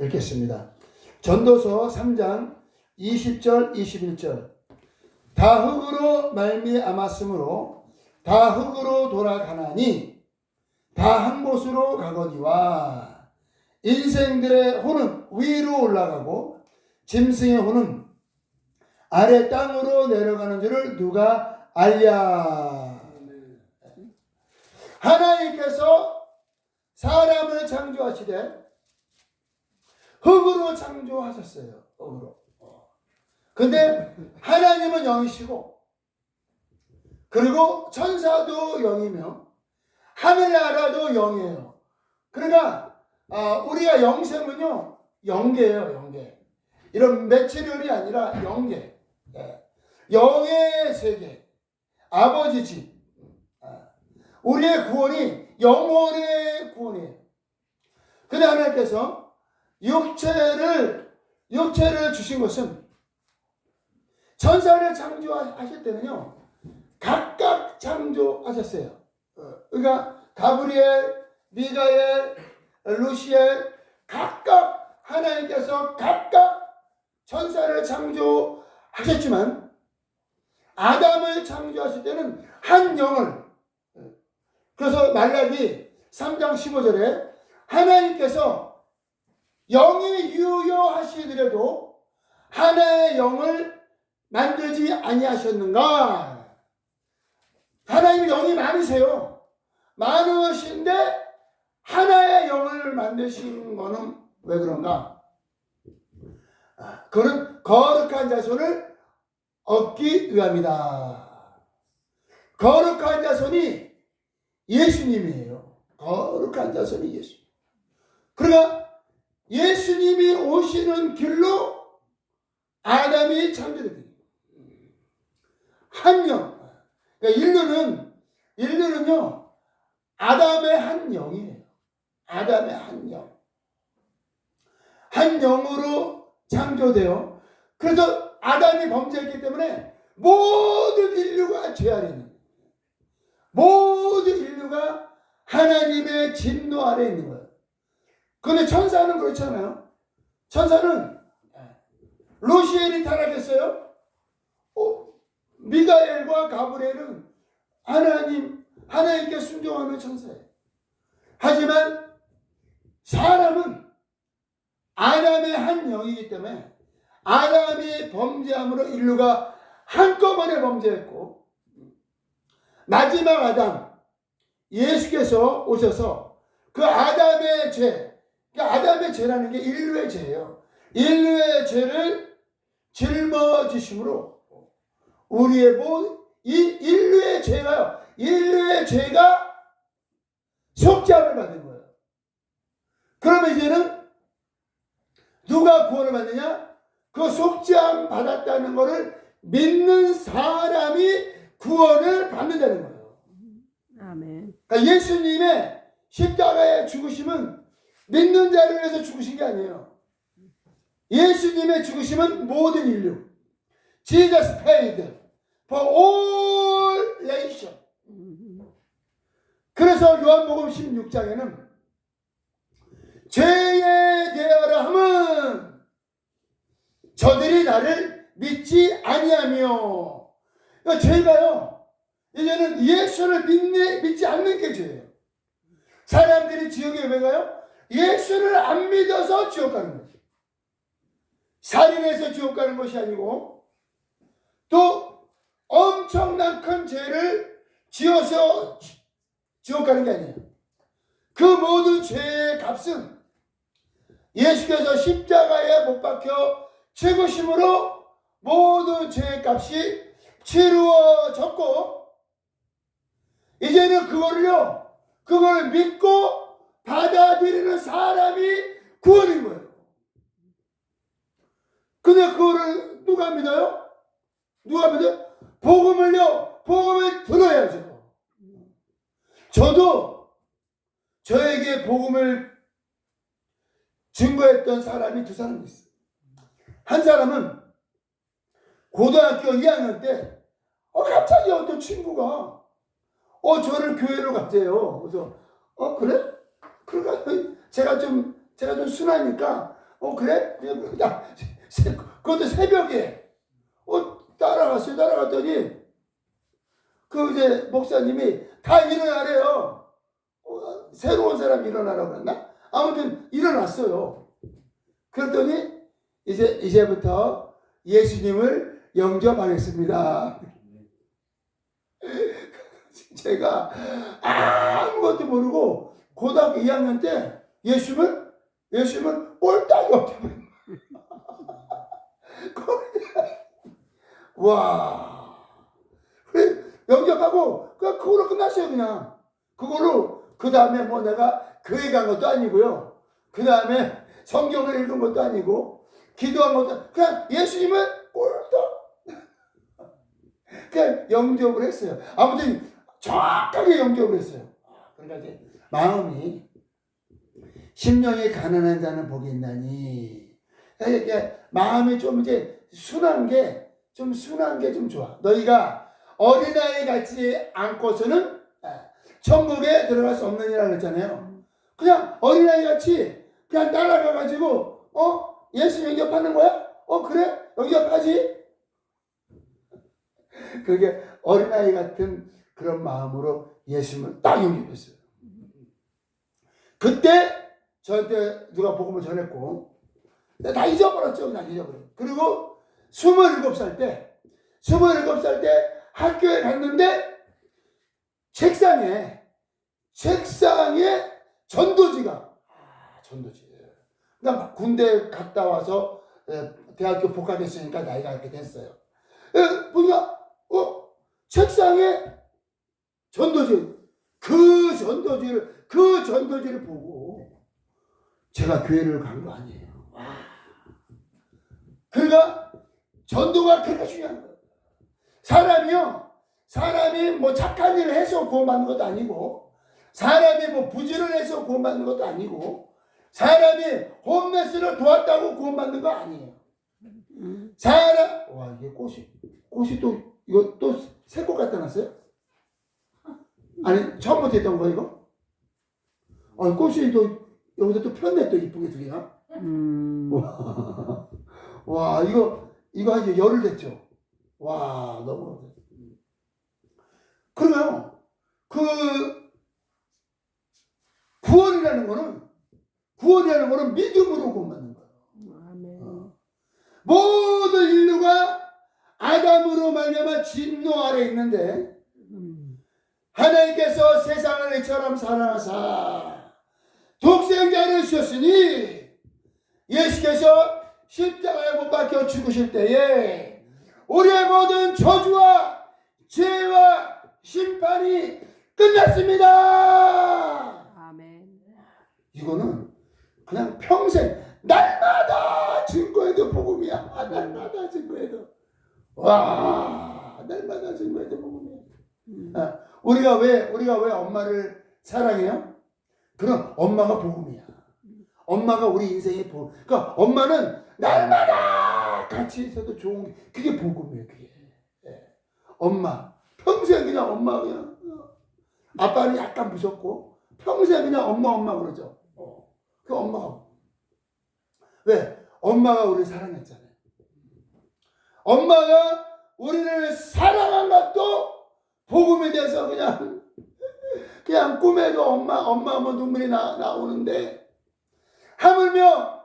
읽겠습니다. 전도서 3장 20절 21절 다 흙으로 말미암았으므로 다 흙으로 돌아가나니 다 한 곳으로 가거니와 인생들의 혼은 위로 올라가고 짐승의 혼은 아래 땅으로 내려가는 줄을 누가 알랴 하나님께서 사람을 창조하시되 흙으로 창조하셨어요. 흙으로. 근데 하나님은 영이시고 그리고 천사도 영이며 하늘나라도 영이에요. 그러니까 아, 우리가 영생은요 영계예요. 영계. 이런 매체리얼이 아니라 영계. 예. 영의 세계. 아버지 집. 아, 우리의 구원이 영원의 구원이에요. 근데 하나님께서 육체를 육체를 주신 것은 천사를 창조하실 때는요 각각 창조하셨어요. 어, 그러니까 가브리엘, 미가엘, 루시엘 각각 하나님께서 각각 천사를 창조하셨지만 아담을 창조하실 때는 한 영을 그래서 말라기 3장 15절에 하나님께서 영이 유효하시더라도 하나의 영을 만들지 아니하셨는가? 하나님 영이 많으세요. 많으신데 하나의 영을 만드신 거는 왜 그런가? 아, 그는 거룩한 자손을 얻기 위함이다. 거룩한 자손이 예수님이에요. 거룩한 자손이 예수. 그러니까 예수님이 오시는 길로 아담이 창조됩니다. 한 영. 그러니까 인류는 인류는요 아담의 한 영이에요. 아담의 한 영. 한 영으로 창조되어 그래서 아담이 범죄했기 때문에 모든 인류가 죄 아래 있는 거예요. 모든 인류가 하나님의 진노 아래 있는 거예요. 근데 천사는 그렇잖아요. 천사는 로시엘이 타락했어요. 어, 미가엘과 가브리엘은 하나님 하나님께 순종하는 천사예요. 하지만 사람은 아담의 한 영이기 때문에 아담이 범죄함으로 인류가 한꺼번에 범죄했고 마지막 아담 예수께서 오셔서 그 아담의 죄, 그러니까 아담의 죄라는 게 인류의 죄예요. 인류의 죄를 짊어지심으로 우리의 모, 이 인류의 죄가요. 인류의 죄가 속죄함을 받는 거예요. 그러면 이제는 누가 구원을 받느냐? 그 속죄함 받았다는 것을 믿는 사람이 구원을 받는다는 거예요. 아멘. 그러니까 예수님의 십자가의 죽으심은 믿는 자를 위해서 죽으신 게 아니에요. 예수님의 죽으심은 모든 인류. Jesus paid for all nation. 그래서 요한복음 16장에는 죄에 대하라 함은 저들이 나를 믿지 아니하며 그러니까 죄가요 이제는 예수를 믿네, 믿지 않는 게 죄예요 사람들이 지옥에 왜 가요? 예수를 안 믿어서 지옥 가는 거죠 살인해서 지옥 가는 것이 아니고 또 엄청난 큰 죄를 지어서 지옥 가는 게 아니에요. 그 모든 죄의 값은 예수께서 십자가에 못 박혀 죽으심으로 모든 죄의 값이 치루어졌고 이제는 그거를요 그걸 믿고 받아들이는 사람이 구원인 거예요. 근데 그거를 누가 믿어요? 누가 믿어요? 복음을요 복음을 들어야죠. 저도 저에게 복음을 증거했던 사람이 두 사람이 있어요. 한 사람은 고등학교 2학년 때, 어, 갑자기 어떤 친구가, 어, 저를 교회로 갔대요. 그래서, 어, 그래? 그러니까 제가 좀, 제가 좀 순하니까, 어 그래? 나 새- 그것도 새벽에 어 따라갔어요. 따라갔더니 그 이제 목사님이 다 일어나래요. 어, 새로운 사람 일어나라고 그랬나? 아무튼 일어났어요. 그랬더니 이제 이제부터 예수님을 영접하겠습니다. 제가 아무것도 모르고 고등학교 2학년 때 예수님을 예수님을 꼴딱 영접해. 와. 영접하고 그 그걸로 끝났어요 그냥. 그걸로 그 다음에 뭐 내가 교회 간 것도 아니고요. 그 다음에 성경을 읽은 것도 아니고 기도한 것도 그냥 예수님을 꼴딱 그냥 영접을 했어요. 아무튼 정확하게 영접을 했어요. 그러니까 이제 마음이 심령이 가난한 자는 복이 있나니 그러니까 이렇게 마음이 좀 이제 순한 게 좀 순한 게 좀 좋아. 너희가 어린아이 같지 않고서는 아, 천국에 들어갈 수 없느니라 그랬잖아요. 그냥 어린아이 같이 그냥 따라가 가지고 어 예수 영접하는 거야? 어 그래 영접하지? 그게 어린아이 같은 그런 마음으로 예수님을 딱 영접했어요. 그때 저한테 누가 복음을 전했고 다 잊어버렸죠 그냥 잊어버려. 그리고 27살 때 27살 때 학교에 갔는데 책상에 책상에 전도지가 아, 전도지. 그냥 군대 갔다 와서 에, 대학교 복학했으니까 나이가 이렇게 됐어요. 에, 보니까 어 책상에 전도지 그 전도지를 그 전도지를 보고 제가 교회를 간 거 아니에요. 와. 그러니까 전도가 그렇게 중요한 거예요. 사람이요. 사람이 뭐 착한 일을 해서 구원받는 것도 아니고 사람이 뭐 부지를 해서 구원받는 것도 아니고 사람이 홈레스를 도왔다고 구원받는 거 아니에요. 사람 와 이게 꽃이 꽃이 또 이거 또 새 꽃 갖다 놨어요? 아니 처음부터 했던 거 이거? 아 꽃이 또 여기서 또 폈네 또 이쁘게 두 개가. 음. 와, 와 이거 이거 한 이제 열흘 됐죠. 와 너무 그러면 그 구원이라는 거는 구원이라는 거는 믿음으로 구원받는 거예요. 아멘. 모든 인류가 아담으로 말미암아 진노 아래 있는데 음. 하나님께서 세상을 이처럼 사랑하사 독생자를 주셨으니 예수께서 십자가에 못 박혀 죽으실 때에 우리의 모든 저주와 죄와 심판이 끝났습니다. 아멘. 이거는 그냥 평생 날마다 증거해도 복음이야. 날마다 증거해도 와 날마다 증거해도 복음이야. 음. 아, 우리가 왜 우리가 왜 엄마를 사랑해요? 그럼 엄마가 복음이야. 엄마가 우리 인생의 복음. 그러니까 엄마는 날마다 같이 있어도 좋은 게 그게 복음이에요. 그게 예. 엄마 평생 그냥 엄마 그냥 어. 아빠는 약간 무섭고 평생 그냥 엄마 엄마 그러죠. 어. 그 엄마가 왜 엄마가 우리 사랑했잖아요. 엄마가 우리를 사랑한 것도 복음에 대해서 그냥 그냥 꿈에도 엄마 엄마 하면 눈물이 나, 나오는데 하물며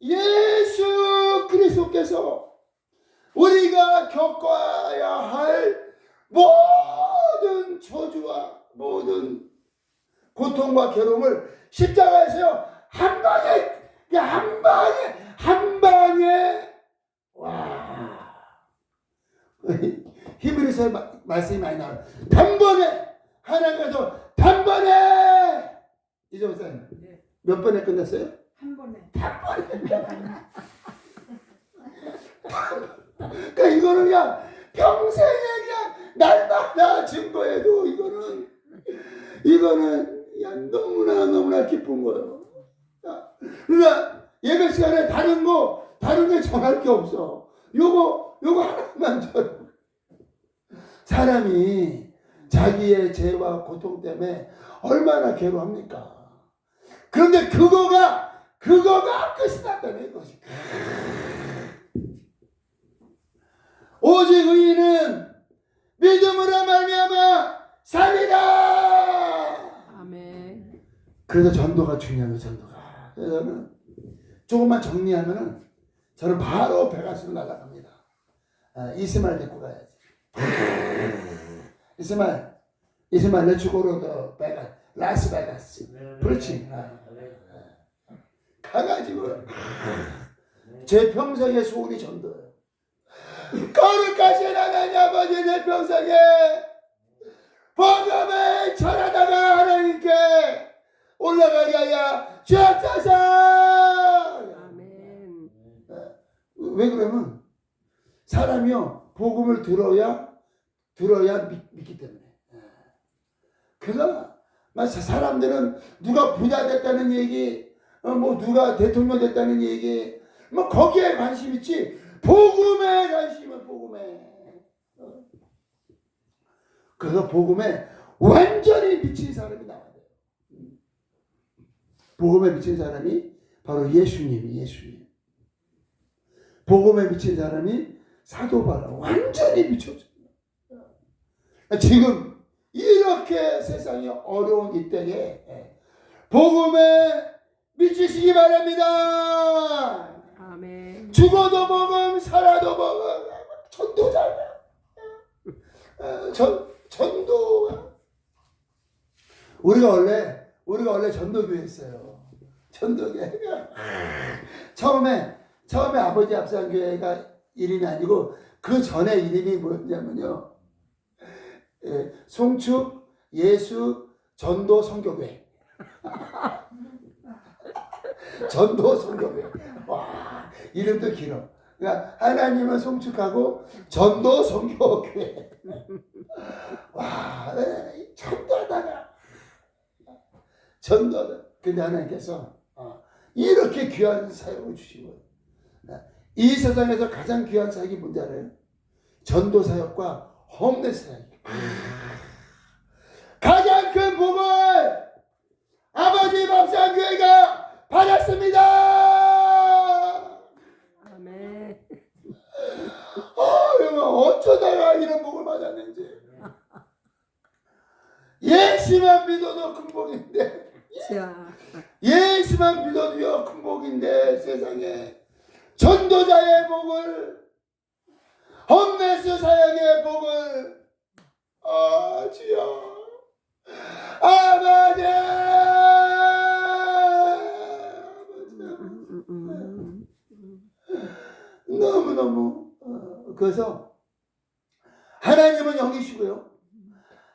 예수 그리스도께서 우리가 겪어야 할 모든 저주와 모든 고통과 괴로움을 십자가에서 한 방에 한 방에 한 방에 와 히브리서 마- 말씀이 많이 나와요. 단번에 하나님께서 단번에 이제 목사님 네. 몇 번에 끝났어요? 한 번에 그러니까 이거는 그냥 평생에 그냥 날마다 증거해도 이거는 이거는 그냥 너무나 너무나 기쁜 거예요. 그러니까 예배 시간에 다른 거 다른 게 정할 게 없어. 요거 요거 하나만 줘. 사람이 자기의 죄와 고통 때문에 얼마나 괴로합니까? 그런데 그거가 그거가 끝이 났다는 것이. 오직 의인은 믿음으로 말미암아 살리라. 아멘. 그래서 전도가 중요한 거예요, 전도가. 저는 조금만 정리하면은 저는 바로 베가스로 날아갑니다. 아, 이스마엘 데리고 가야지. 이스마엘, 이스마엘 레츠고로 더 베가, 라스베가스. 그렇지. 아, 가가지고 제 평생의 소원이 전도예요. 거룩하신 하나님 아버지 내 평생에 복음을 전하다가 하나님께 올라가게 하여 주옵소서. 아멘. 왜 그러면 사람이요 복음을 들어야 들어야 믿, 믿기 때문에. 그가 막 사람들은 누가 부자 됐다는 얘기, 어, 뭐 누가 대통령 됐다는 얘기, 뭐 거기에 관심 있지 복음에 관심은 복음에. 어. 그래서 복음에 완전히 미친 사람이 나와야 돼요. 복음에 미친 사람이 바로 예수님이 예수님. 복음에 미친 사람이 사도 바라 완전히 미쳤어요. 지금 이렇게 세상이 어려운 이때에 복음에 미치시기 바랍니다. 아멘. 죽어도 복음, 살아도 복음, 전도자야. 어, 전 전도가 우리가 원래 우리가 원래 전도교회였어요. 전도교회가 처음에 처음에 아버지 앞산 교회가 이름이 아니고 그 전에 이름이 뭐였냐면요. 예, 송축 예수 전도 선교회. 전도 선교회. 와 이름도 길어. 그러니까 하나님은 송축하고 전도 선교회. 와 예, 전도하다가 전도. 근데 하나님께서 어, 이렇게 귀한 사역을 주시고 이 세상에서 가장 귀한 사역이 뭔지 알아요? 전도 사역과 홈레스 사역. 가장 큰 복을 아버지 밥상 교회가 받았습니다. 아멘. 어, 여러분 어쩌다가 이런 복을 받았는지. 예수만 믿어도 큰 복인데, 자, 예수만 믿어도요 큰 복인데 세상에 전도자의 복을, 홈레스 사역의 복을, 아 주여, 아버지. 너무너무 어, 그래서 하나님은 영이시고요.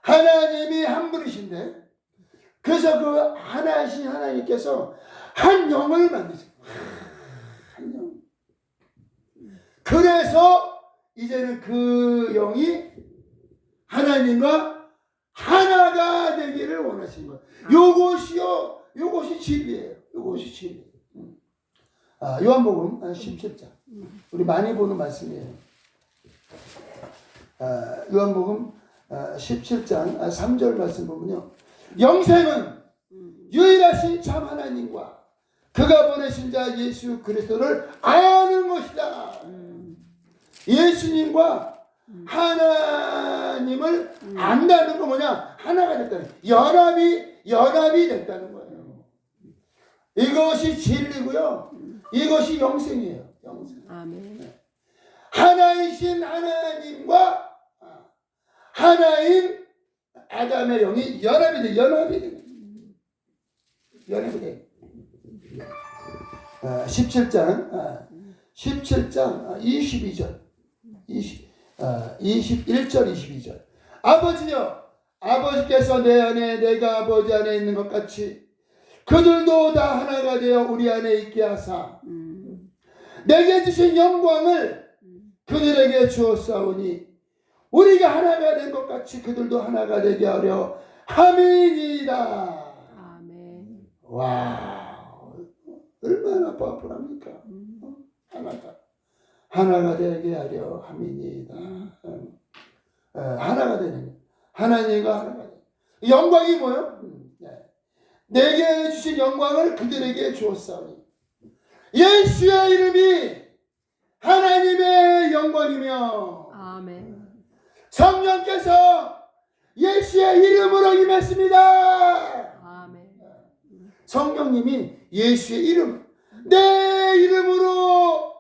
하나님이 한 분이신데 그래서 그 하나이신 하나님께서 한 영을 만드세요. 한 영. 그래서 이제는 그 영이 하나님과 하나가 되기를 원하신 거예요. 요것이요, 요것이 진리예요. 요것이 진리. 음. 아, 요한복음 17장. 우리 많이 보는 말씀이에요. 아, 요한복음 아, 17장 아, 3절 말씀 보면요. 영생은 유일하신 참 하나님과 그가 보내신 자 예수 그리스도를 아는 것이다. 예수님과 하나님을 안다는 거 뭐냐? 하나가 됐다는 연합이 연합이 됐다는 거예요. 이것이 진리고요. 이것이 영생이에요. 영생. 아멘. 하나이신 하나님과 하나인 아담의 영이 연합이 돼. 연합이 돼. 연합이 돼. 아, 17장 아, 17장 22절 20, 아, 21절 22절 아버지여 아버지께서 내 안에 내가 아버지 안에 있는 것 같이 그들도 다 하나가 되어 우리 안에 있게 하사 음, 내게 주신 영광을 그들에게 주었사오니 우리가 하나가 된 것 같이 그들도 하나가 되게 하려 함이니이다. 아멘. 와 얼마나? 음, 어? 하나가 하나가 되게 하려 함이니이다. 음. 어, 하나가 되는 하나님과 하나가 되는 영광이 뭐요? 음, 네. 내게 주신 영광을 그들에게 주었사오니 예수의 이름이 하나님의 영광이며 아멘. 성령께서 예수의 이름으로 임했습니다. 아멘. 성령님이 예수의 이름, 내 이름으로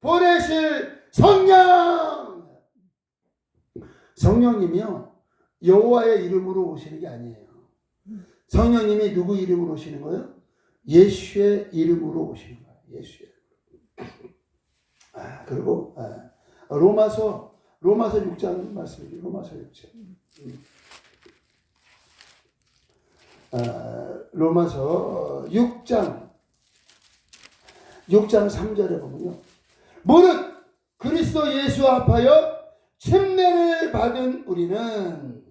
보내실 성령. 성령님이요 여호와의 이름으로 오시는 게 아니에요. 성령님이 누구 이름으로 오시는 거예요? 예수의 이름으로 오시는 거예요. 예수의. 아 그리고 아, 로마서 로마서 6장 말씀이죠. 로마서 6장. 아, 로마서 6장 6장 3절에 보면요. 무릇 그리스도 예수와 합하여 침례를 받은 우리는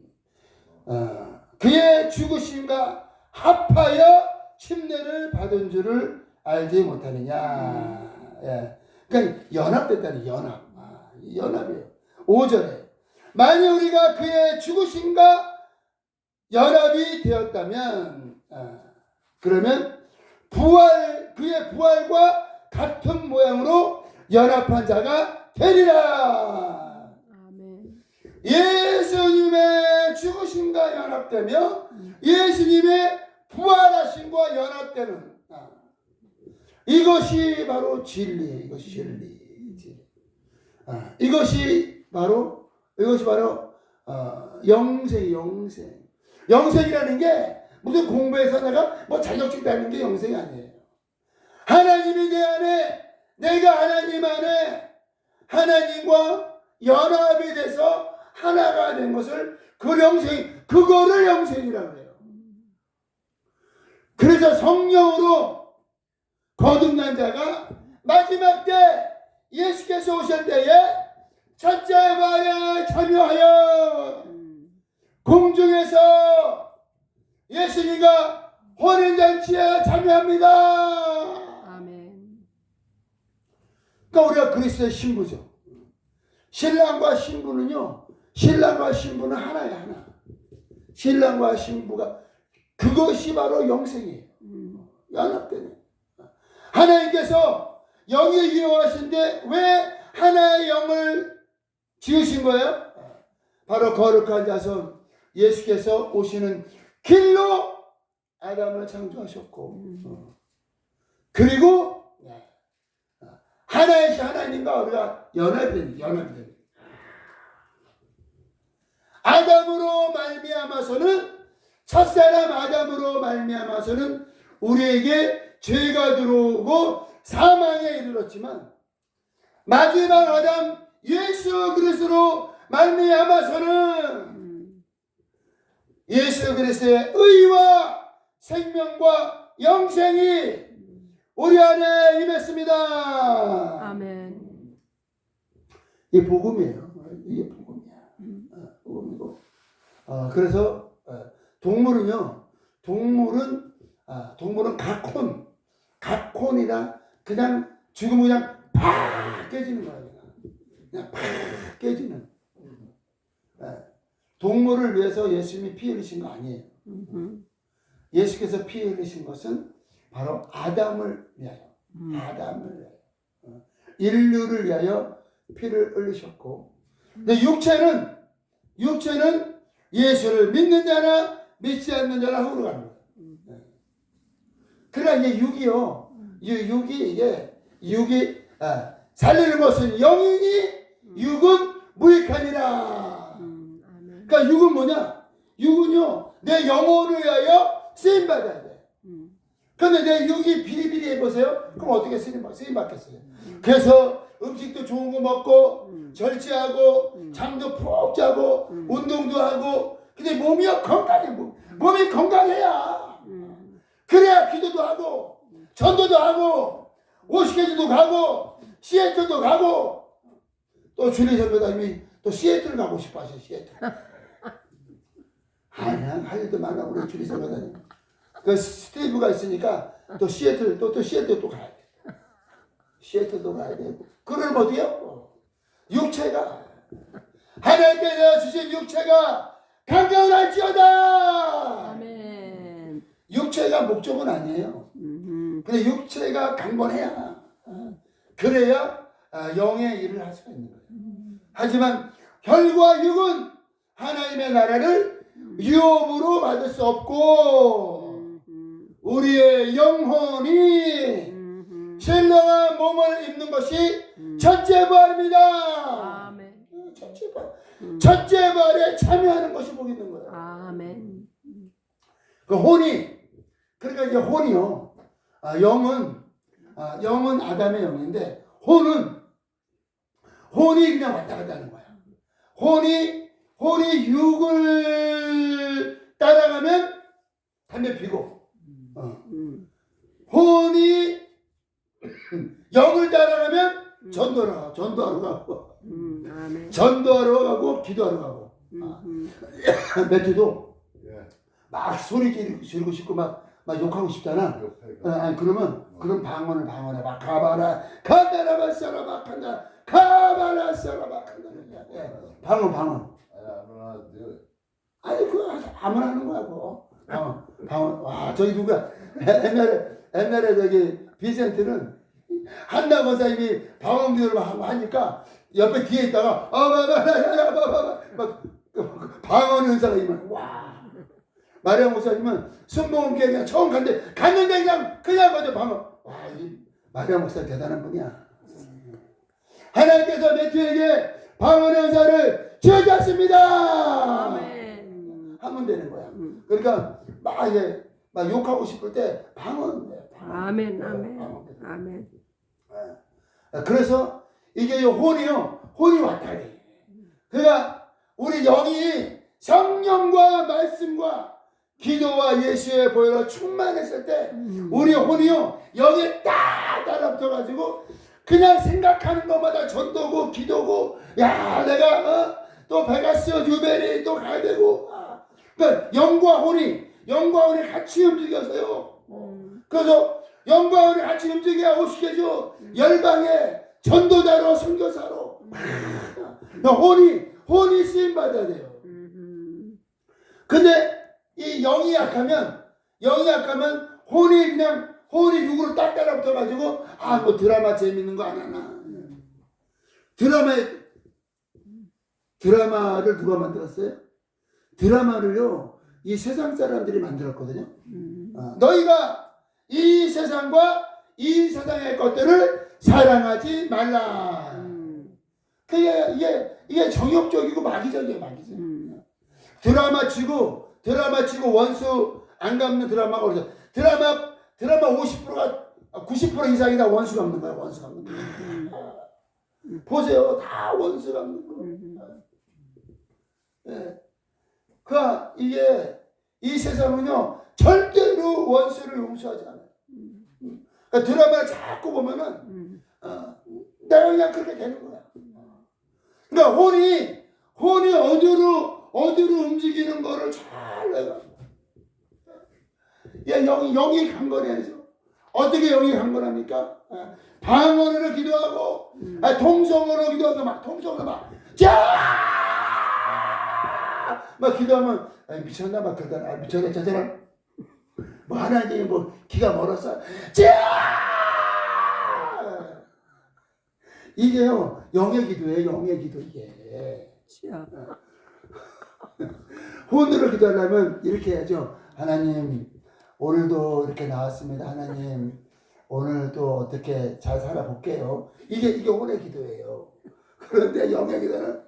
어, 그의 죽으심과 합하여 침례를 받은 줄을 알지 못하느냐. 예. 그러니까 연합됐다는 연합. 아, 연합이에요. 5절에 만일 우리가 그의 죽으심과 연합이 되었다면 아, 그러면 부활 그의 부활과 같은 모양으로 연합한 자가 되리라. 아멘. 예수님의 죽으심과 연합되며 예수님의 부활하심과 연합되는 아, 이것이 바로 진리. 이것이 진리. 진리. 아, 이것이 바로 이것이 바로 어, 영생 영생. 영생이라는 게 무슨 공부해서 내가 뭐 자격증 따는 게 영생이 아니에요. 하나님이 내 안에 내가 하나님 안에 하나님과 연합이 돼서 하나가 된 것을 그 영생 그거를 영생이라고 해요. 그래서 성령으로 거듭난 자가 마지막 때 예수께서 오실 때에 첫째 발에 참여하여 음. 공중에서 예수님과 혼인잔치에 참여합니다. 그러니까 우리가 그리스도의 신부죠. 신랑과 신부는요. 신랑과 신부는 하나야 하나. 신랑과 신부가 그것이 바로 영생이에요. 음. 연합되네. 하나님께서 영이 기여하신데 왜 하나의 영을 지으신 거예요? 바로 거룩한 자손 예수께서 오시는 길로 아담을 창조하셨고 음. 어. 그리고 하나의 하나님과 우리가 연합이 연합이 됩니다. 아담으로 말미암아서는 첫사람 아담으로 말미암아서는 우리에게 죄가 들어오고 사망에 이르렀지만 마지막 아담 예수 그리스도로 말미암아서는 음. 예수 그리스도의 의와 생명과 영생이 우리 안에 임했습니다. 아멘. 이게 복음이에요. 이게 복음이야. 음. 어, 복음이고. 어, 그래서 어, 동물은요. 동물은 아, 동물은 각혼, 각혼이라 그냥 죽으면 그냥 팍 깨지는 거야. 그냥, 팍 깨지는. 예. 동물을 위해서 예수님이 피 흘리신 거 아니에요. 음. 예수께서 피 흘리신 것은 바로 아담을 위하여, 음. 아담을 위하여, 어, 인류를 위하여 피를 흘리셨고, 근데 육체는 육체는 예수를 믿는 자나 믿지 않는 자나 흐르가는 거예요. 네. 그러나 이게 육이요, 이 육이 이게 육이 아, 살리는 것은 영이니 육은 무익하니라. 음. 그러니까 육은 뭐냐? 육은요 내 영혼을 위하여 쓰임 받아야 돼. 음. 근데 내 육이 비리비리해 보세요. 그럼 어떻게 쓰임 받 쓰임 받겠어요? 그래서 음식도 좋은 거 먹고 음. 절제하고 음. 잠도 푹 자고 음. 운동도 하고 근데 몸이요 건강해 몸. 몸이 건강해야 음. 그래야 기도도 하고 전도도 하고 오시게지도 가고 시애틀도 가고 또 주리 선배님이 또 시애틀 가고 싶어 하셔 시애틀 아니야 할 일도 많아 우리 주리 선배님 그 스티브가 있으니까 또 시애틀 또 또 시애틀 또 가야 돼. 시애틀도 가야 되고. 그러면 어디요? 육체가. 하나님께서 주신 육체가 강건할지어다. 아멘. 육체가 목적은 아니에요. 음. 근데 육체가 강건해야 그래야 아, 영의 일을 할 수가 있는 거예요. 하지만 혈과 육은 하나님의 나라를 유업으로 받을 수 없고 음, 음, 우리의 영혼이 음, 신령한 몸을 입는 것이 음. 첫째 부활입니다. 아멘. 첫째 부활. 음. 첫째 부활에 참여하는 것이 복 있는 거예요. 아멘. 그 혼이 그러니까 이제 혼이요. 아, 영은 아, 영은 아담의 영인데 혼은 혼이 그냥 왔다 갔다 하는 거야. 혼이 혼이 육을 따라가면 담배 피고 어. 음, 혼이 영을 따라가면 음. 전도를 하고 전도하러 가고. 음, 아멘. 전도하러 가고 기도하러 가고. 음, 음, 매트도 예. 막 소리 지르고, 지르고 싶고 막, 막 욕하고 싶잖아. 어, 아니 그러면 그런 방언을 방언해. 막 가바라 간다라바 써라바 간다 가바라 써라바 간다. 예, 방언 방언. 아니 아무나 늘 아니 그 아무나 하는 거야 그거 방언 방언 와 저기 누가? 옛날에 옛날에 저기 비센트는 한나 권사님이 방언 기도를 하고 하니까 옆에 뒤에 있다가 어바바바바바바바 막 방언 은사가 임하는 와. 마리아 목사님은 순복음교회 그냥 처음 갔는데 갔는데 그냥 그냥 먼저 방언. 와 이 마리아 목사 대단한 분이야. 하나님께서 매튜에게 방언의 은사를 주셨습니다. 하면 되는 거야 음, 그러니까 막 이제 막 욕하고 싶을 때 방언. 아멘. 어, 아멘. 아멘. 아, 그래서 이게 요 혼이요 혼이 왔다 해 그러니까 우리 영이 성령과 말씀과 기도와 예수의 보혈로 충만했을 때 음, 우리 혼이요 영에 딱 달라붙어가지고 그냥 생각하는 것마다 전도고 기도고 야 내가 어? 또 베가스 유베리 또 가야 되고 아. 그러니까 영과 혼이 영과 혼이 같이 움직여서요. 음, 그래서 영과 혼이 같이 움직여야 오시게죠 열방의 전도자로 선교사로. 혼이 혼이 쓰임 받아야 돼요. 음, 근데 이 영이 약하면 영이 약하면 혼이 그냥 혼이 육으로 딱 따라붙어 가지고 아 뭐 드라마 재밌는 거 안 하나. 드라마에 드라마를 누가 만들었어요? 드라마를요 이 세상 사람들이 만들었거든요. 음, 어, 너희가 이 세상과 이 세상의 것들을 사랑하지 말라. 음, 그게 이게 이게 정욕적이고 마귀적이에요, 마귀적. 음, 드라마 치고 드라마 치고 원수 안 갚는 드라마가 그래서 드라마 드라마 50%가 90% 이상이 다 원수 갚는 거야 원수 갚는 거 음, 보세요 다 원수 갚는 거 음, 예. 그 이게 이 세상은요 절대로 원수를 용서하지 않아요. 음. 그러니까 드라마를 자꾸 보면은 음, 어, 내가 그냥 그렇게 되는 거야. 그러니까 혼이 혼이 어디로 어디로 움직이는 거를 잘 내가 야 영이 영이 강건해야죠. 어떻게 영이 강건합니까? 아, 방언으로 기도하고 음. 아, 통성으로 기도하고 막 통성으로 막 자 막 기도하면 아, 미쳤나 막 그러다 아, 미쳤네 저 사람 뭐 하나님이 뭐 기가 멀었어 자 이게요 영의 기도예요 영의 기도 이게 치아. 혼으로 기도하려면 이렇게 해야죠. 하나님, 오늘도 이렇게 나왔습니다. 하나님, 오늘도 어떻게 잘 살아볼게요. 이게, 이게 혼의 기도예요. 그런데 영의 기도는,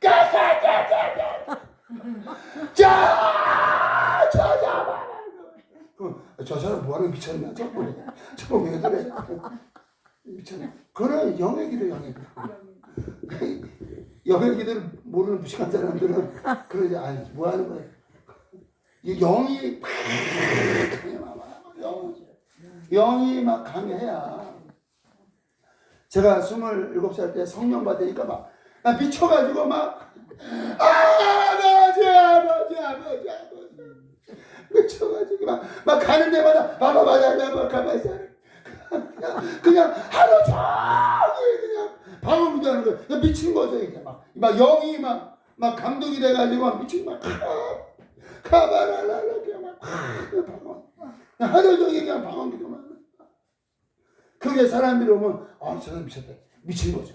자, 자, 자, 저 사람 뭐하는 미쳤나? 저거, 저거 왜 그래? 미쳤나? 그래, 영의 기도, 영의 기도. 영의 기도를 모르는 무식한 사람들은 그러지 아니 뭐 하는 거야 이 영이 팍 그냥 막 영, 영이 막 강해야 제가 스물일곱 살때 성령 받으니까 막 나 미쳐가지고 막 아버지 아버지 아버지 아버지. 미쳐가지고 막, 막 가는 데마다 바바 바바 바바 가만히 있어. 그냥, 그냥 하루 종일 그냥 방언 기도하는 거예요. 그냥 미친 거죠 이게 막, 막 영이 막, 막 감동이 돼가지고 막 미친 막 카바라라라 그냥 막 방언 하루 종일 그냥 방언 기도만 그게 사람들이 오면 아 저 사람 미쳤다 미친 거죠.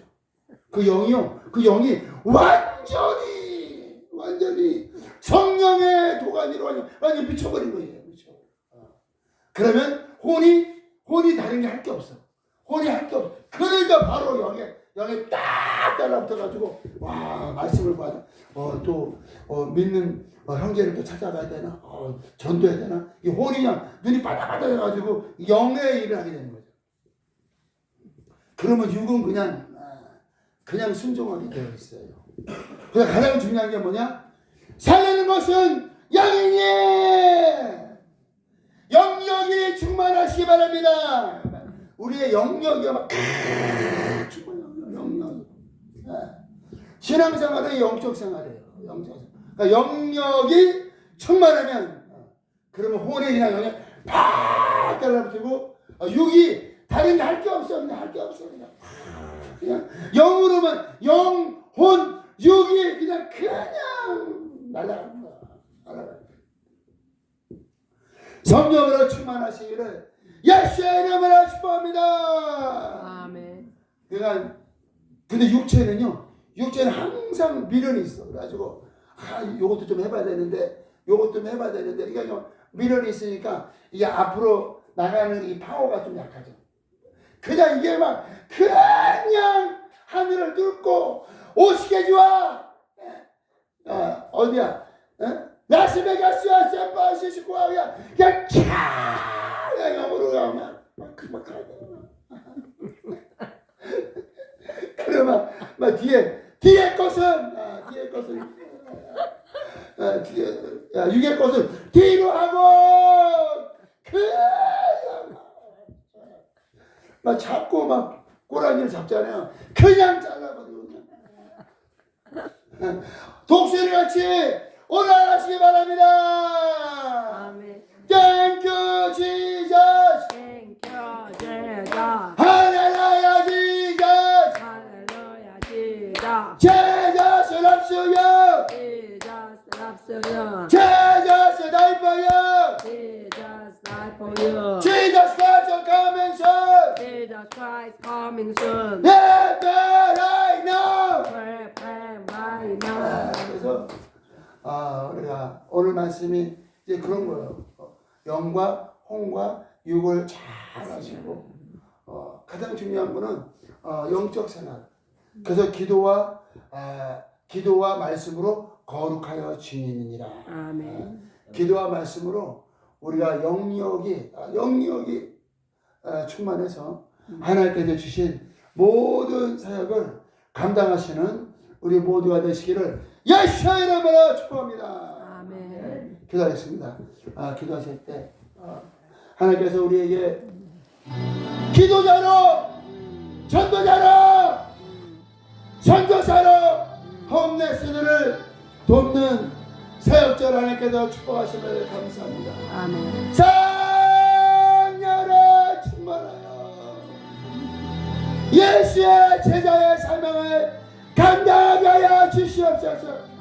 그 영이요 그 영이 완전히 완전히 성령의 도가니로 완전 완전 미쳐버린 거예요. 미쳐. 어. 그러면 혼이 혼이 다른 게 할 게 없어. 혼이 할 게 없어. 그러니까 바로 영에 영에 딱 달라붙어가지고 와 말씀을 받아 어또 어, 믿는 어, 형제를 또 찾아가야 되나 어, 전도해야 되나 이 혼이 그냥 눈이 바닥바닥 해가지고 영의 일을 하게 되는 거죠. 그러면 육은 그냥 아, 그냥 순종하게 되어 있어요. 그래서 가장 중요한 게 뭐냐? 살리는 것은 영이니 영역이 충만하시기 바랍니다. 우리의 영역이 막 충만 영역. 예. 신앙생활은 영적 생활이에요. 영적. 그러니까 영역이 충만하면 어, 그러면 혼이 그냥 영에 팍 달라붙고 어, 육이 다른 게할게 없어 그냥 할 게 없어 그냥 그냥 영으로만 영, 혼, 육이 그냥 그냥 날아가는 거야. 성령으로 충만하시기를 예수의 이름으로 축복합니다. 아멘. 그러니까 근데 육체는요. 육체는 항상 미련이 있어. 그래가지고 아 요것도 좀 해봐야 되는데 요것도 좀 해봐야 되는데 좀 미련이 있으니까 이게 앞으로 나가는 이 파워가 좀 약하죠. 그냥 이게 막 그냥 하늘을 뚫고 오시게지와. 어, 어디야? 어? 라스베가스와 샌프란시스코와 그냥 그냥 캬 영으로 가면 막 그막하게 그러면 막 뒤에 뒤에 것은 아, 뒤에 것은. 아, 뒤에 야, 육의 것은 뒤로 하고 그냥 막 잡고 막 꼬라지를 잡잖아요. 그냥 잘라버리고 그냥. 독수리 같이 올라가시기 바랍니다. 아멘. Thank you, Jesus. Thank you, Jesus. 할렐루야, Jesus. 할렐루야, Jesus. Jesus loves you. Jesus loves you. Jesus died for you. Jesus died for you. Jesus Christ is coming soon. Jesus Christ coming soon. Never right now. Pray, pray right 아, now. 그래서 아, 우리가 오늘 말씀이 이제 그런 거예요. 어, 영과 홍과 육을 잘 하시고 어, 가장 중요한 거는 어, 영적 생활. 그래서 기도와 아, 기도와 말씀으로 거룩하여 지니느니라. 아멘. 기도와 말씀으로 우리가 영역이 아, 영역이 아, 충만해서 하나님께서 주신 모든 사역을 감당하시는 우리 모두가 되시기를 예수의 이름으로 축복합니다. 기도하겠습니다. 아, 기도하실 때 아, 하나님께서 우리에게 기도자로 전도자로 선교사로 홈레스들을 돕는 사역자를 하나님께서 축복하심을 감사합니다. 아멘. 상여로 충만하여 예수의 제자의 사명을 감당하게 하여 주시옵소서.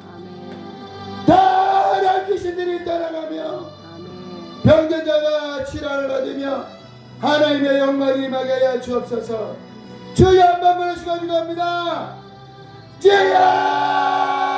다른 귀신들이 떠나가며 아멘. 병전자가 치료를 받으며 하나님의 영광이 임하게 하여 주옵소서. 주여 한번 부르시고 기도합니다. 주여